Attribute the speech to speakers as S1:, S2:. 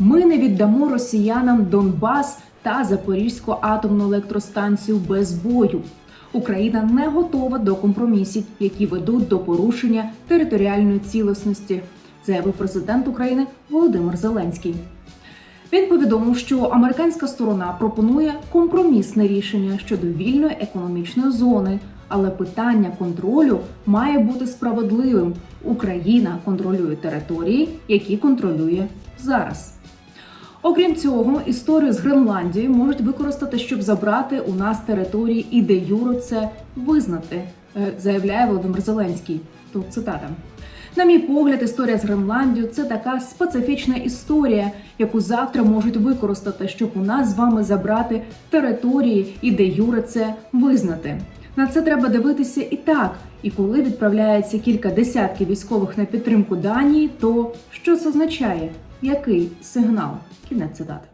S1: Ми не віддамо росіянам Донбас та Запорізьку атомну електростанцію без бою. Україна не готова до компромісів, які ведуть до порушення територіальної цілісності, заявив президент України Володимир Зеленський. Він повідомив, що американська сторона пропонує компромісне рішення щодо вільної економічної зони, але питання контролю має бути справедливим. Україна контролює території, які контролює зараз. Окрім цього, історію з Гренландією можуть використати, щоб забрати у нас території і де юро це визнати, е, заявляє Володимир Зеленський. Тут цитата. На мій погляд, історія з Гренландією це така специфічна історія, яку завтра можуть використати, щоб у нас з вами забрати території і де юре це визнати. На це треба дивитися і так. І коли відправляється кілька десятків військових на підтримку Данії, то що це означає? Який сигнал? Кінець цитати.